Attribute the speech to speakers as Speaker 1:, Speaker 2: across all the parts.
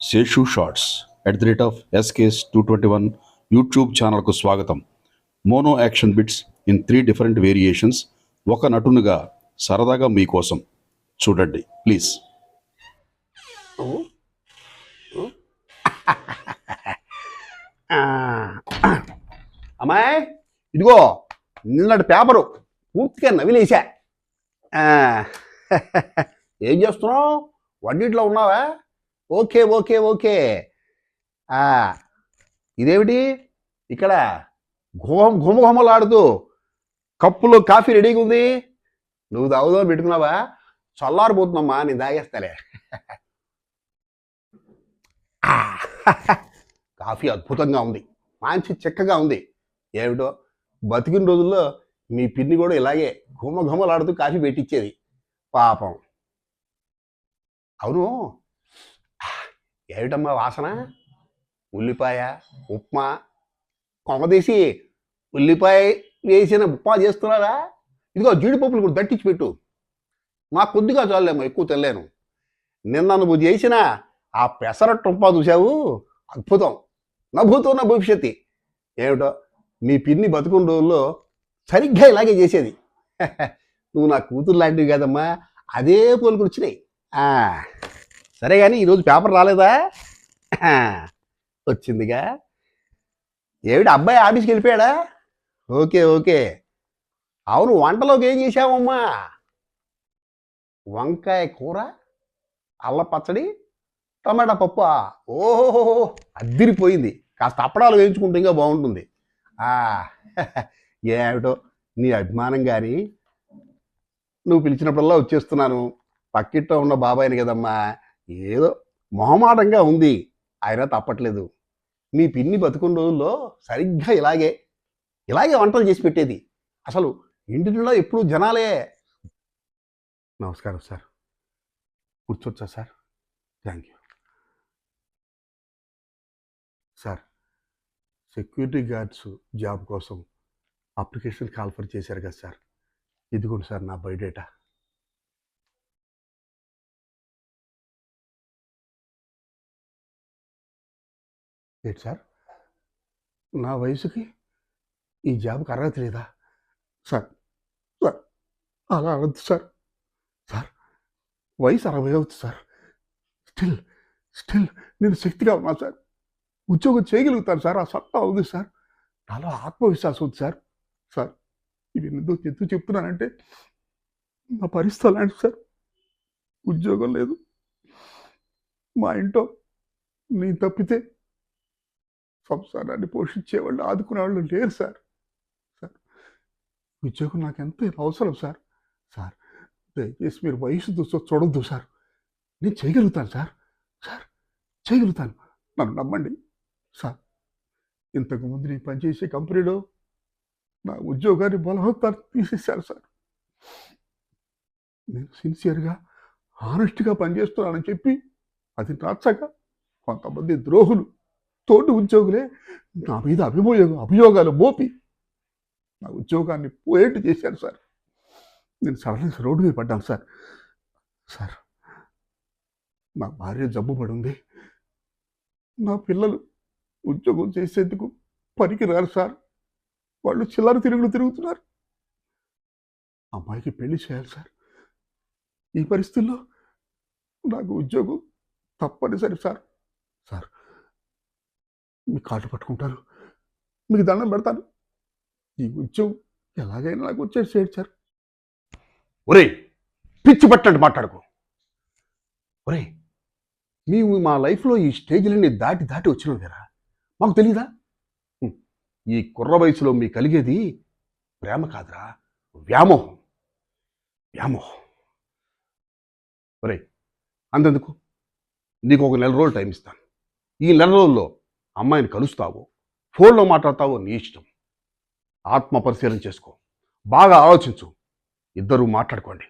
Speaker 1: Seshu shorts at the rate of SKS two twenty one YouTube ఛానల్కు స్వాగతం. Mono action bits in three different variations ఒక నటునిగా సరదాగా మీకోసం చూడండి ప్లీజ్
Speaker 2: అమ్మాయి ఇదిగో నిన్నటి పేపరు పూర్తిగా నవిలేసా ఏం చేస్తున్నావు? వడ్డీట్లో ఉన్నావా? Okay okay okay. ఆ, ఇదేమిటి? ఇక్కడ ఘుమ ఘుమఘుమలాడుతూ కప్పులో కాఫీ రెడీగా ఉంది. నువ్వు తాగుదాం పెట్టుకున్నావా? చల్లారిపోతుందమ్మా నేను తాగేస్తాలే. కాఫీ అద్భుతంగా ఉంది. మంచి చిక్కగా ఉంది. ఏమిటో? బతికిన రోజుల్లో మీ పిన్ని కూడా ఇలాగే ఘుమఘుమలాడుతూ కాఫీ పెట్టించేది పాపం. అవును ఏమిటమ్మా వాసన? ఉల్లిపాయ ఉప్మా. కొంగదీసి ఉల్లిపాయ వేసిన ఉప్మా చేస్తున్నారా? ఇదిగో జీడిపప్పులు కూడా దట్టించి పెట్టు. నాకు కొద్దిగా చాలేమో ఎక్కువ తెల్లాను నిన్న నువ్వు చేసిన ఆ పెసరట్టు ఉప్మా చూసావు అద్భుతం. నభూతో నా భవిష్యత్తు. ఏమిటో? మీ పిన్ని బతుకున్న రోజుల్లో సరిగ్గా ఇలాగే చేసేది. నువ్వు నా కూతురు లాంటివి కదమ్మా అదే పోలికి వచ్చినాయి. సరే కానీ ఈరోజు పేపర్ రాలేదా? వచ్చిందిగా. ఏమిటి అబ్బాయి ఆఫీస్కి వెళ్ళిపోయాడా? Okay okay. అవును వంటలోకి ఏం చేసావమ్మా వంకాయ కూర అల్ల పచ్చడి టమాటా పప్పు. ఓహో అద్దిరిపోయింది. కాస్త అప్పడాలు వేయించుకుంటే ఇంకా బాగుంటుంది. ఆ, ఏమిటో నీ అభిమానం కానీ నువ్వు పిలిచినప్పుడల్లా వచ్చేస్తున్నాను. పక్కిట్లో ఉన్న బాబాయిని కదమ్మా. ఏదో మొహమాటంగా ఉంది. అయినా తప్పట్లేదు. మీ పిన్ని బతుకున్న రోజుల్లో సరిగ్గా ఇలాగే ఇలాగే వంటలు చేసి పెట్టేది. అసలు ఇంటిలో ఎప్పుడు జనాలే. నమస్కారం sir. కూర్చోవచ్చా sir? Thank you. Sir security guards job కోసం అప్లికేషన్ కాల్ఫర్ చేశారు కదా సార్. ఇదిగోండి సార్ నా బయోడేటా. ఏంటి సార్. నా వయసుకి ఈ జాబ్కి అర్హత లేదా? సార్ సార్ అలా అనద్దు సార్. సార్ వయసు అరవై అవుతుంది సార్. స్టిల్ స్టిల్ నేను శక్తిగా ఉన్నా సార్. ఉద్యోగం చేయగలుగుతాను సార్. ఆ సత్తా ఉంది సార్. నాలో ఆత్మవిశ్వాసం ఉంది సార్. సార్ ఇవి ఎందుకు ఎందుకు చెప్తున్నానంటే నా పరిస్థితి అలాంటి సార్. ఉద్యోగం లేదు. మా ఇంట్లో నేను తప్పితే సంసారాన్ని పోషించేవాళ్ళు ఆదుకునేవాళ్ళు లేరు సార్. సార్ ఉద్యోగం నాకు ఎంత అవసరం సార్? సార్ దయచేసి మీరు వయసు చూస్తూ చూడొద్దు సార్. నేను చేయగలుగుతాను సార్. సార్ చేయగలుగుతాను. నన్ను నమ్మండి. సార్ ఇంతకుముందు నేను పనిచేసే కంపెనీలో నా ఉద్యోగాన్ని బలవంతాన్ని తీసేశారు సార్. నేను సిన్సియర్గా ఆనెస్ట్గా పనిచేస్తున్నానని చెప్పి అది నచ్చక కొంతమంది ద్రోహులు తోటి ఉద్యోగులే నా మీద అభిమోగ అభియోగాలు మోపి నా ఉద్యోగాన్ని పోయేట్టు చేశారు సార్. నేను సడన్గా రోడ్డు మీద పడ్డాను సార్. సార్ నా భార్య జబ్బు పడి ఉంది నా పిల్లలు ఉద్యోగం చేసేందుకు పనికి రారు సార్. వాళ్ళు చిల్లర తిరుగులు తిరుగుతున్నారు. అమ్మాయికి పెళ్ళి చేయాలి సార్. ఈ పరిస్థితుల్లో నాకు ఉద్యోగం తప్పనిసరి సార్. సార్ మీ కాళ్ళు పట్టుకుంటారు. మీకు దండం పెడతారు ఈ ఉద్యోగం ఎలాగైనా నాకు వచ్చేసి చేర్చారు. ఒరే పిచ్చి పట్టండి మాట్లాడుకో. ఒరే మేము మా లైఫ్లో ఈ స్టేజ్లన్నీ దాటి దాటి వచ్చినాం కదా. మాకు తెలీదా? ఈ కుర్ర వయసులో మీకు కలిగేది ప్రేమ కాదురా వ్యామోహం. వ్యామోహం. ఒరే అంతెందుకు? నీకు ఒక నెల రోజులు టైం ఇస్తాను. ఈ నెల రోజుల్లో అమ్మాయిని కలుస్తావో ఫోన్లో మాట్లాడతావో నీ ఇష్టం. ఆత్మ పరిశీలన చేసుకో. బాగా ఆలోచించు. ఇద్దరూ మాట్లాడుకోండి.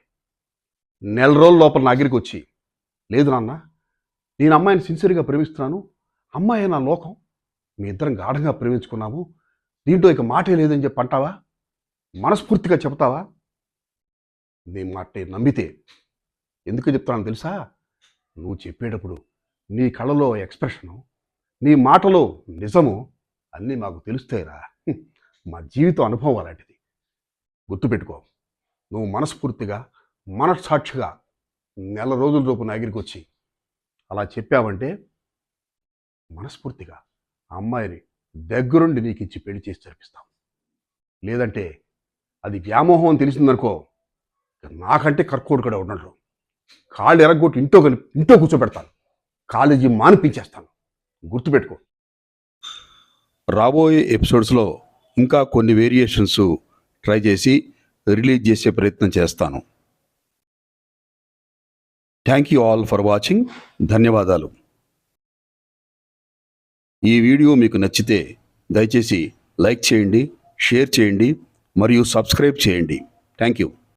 Speaker 2: నెల రోజుల లోపల నా దగ్గరికి వచ్చి లేదు నాన్న నేను అమ్మాయిని సిన్సియర్గా ప్రేమిస్తున్నాను. అమ్మాయి నా లోకం మీ ఇద్దరం గాఢంగా ప్రేమించుకున్నాము. దీంట్లో ఇక మాటే లేదని చెప్పి అంటావా? మనస్ఫూర్తిగా చెప్తావా నీ మాట నమ్మితే ఎందుకు చెప్తున్నాను తెలుసా? నువ్వు చెప్పేటప్పుడు నీ కళలో ఎక్స్ప్రెషను నీ మాటలో నిజము అన్నీ మాకు తెలుస్తాయిరా. మా జీవితం అనుభవం అలాంటిది. గుర్తుపెట్టుకో నువ్వు మనస్ఫూర్తిగా మనస్సాక్షిగా నెల రోజుల రూపు నా దగ్గరికి వచ్చి అలా చెప్పావంటే మనస్ఫూర్తిగా ఆ అమ్మాయిని దగ్గరుండి నీకు ఇచ్చి పెళ్ళి చేసి జరిపిస్తాం. లేదంటే అది వ్యామోహం అని తెలిసిందనుకో నాకంటే కర్కోడు కూడా ఉండడు. కాళ్ళు ఎరగొట్టి ఇంట్లో ఇంట్లో కూర్చోబెడతాను. కాలేజీ మానిపించేస్తాను. గుర్తుపెట్టుకో.
Speaker 1: రాబోయే ఎపిసోడ్స్లో ఇంకా కొన్ని వేరియేషన్స్ ట్రై చేసి రిలీజ్ చేసే ప్రయత్నం చేస్తాను. Thank you all for watching. ధన్యవాదాలు. ఈ వీడియో మీకు నచ్చితే దయచేసి లైక్ చేయండి షేర్ చేయండి మరియు సబ్స్క్రైబ్ చేయండి. Thank you.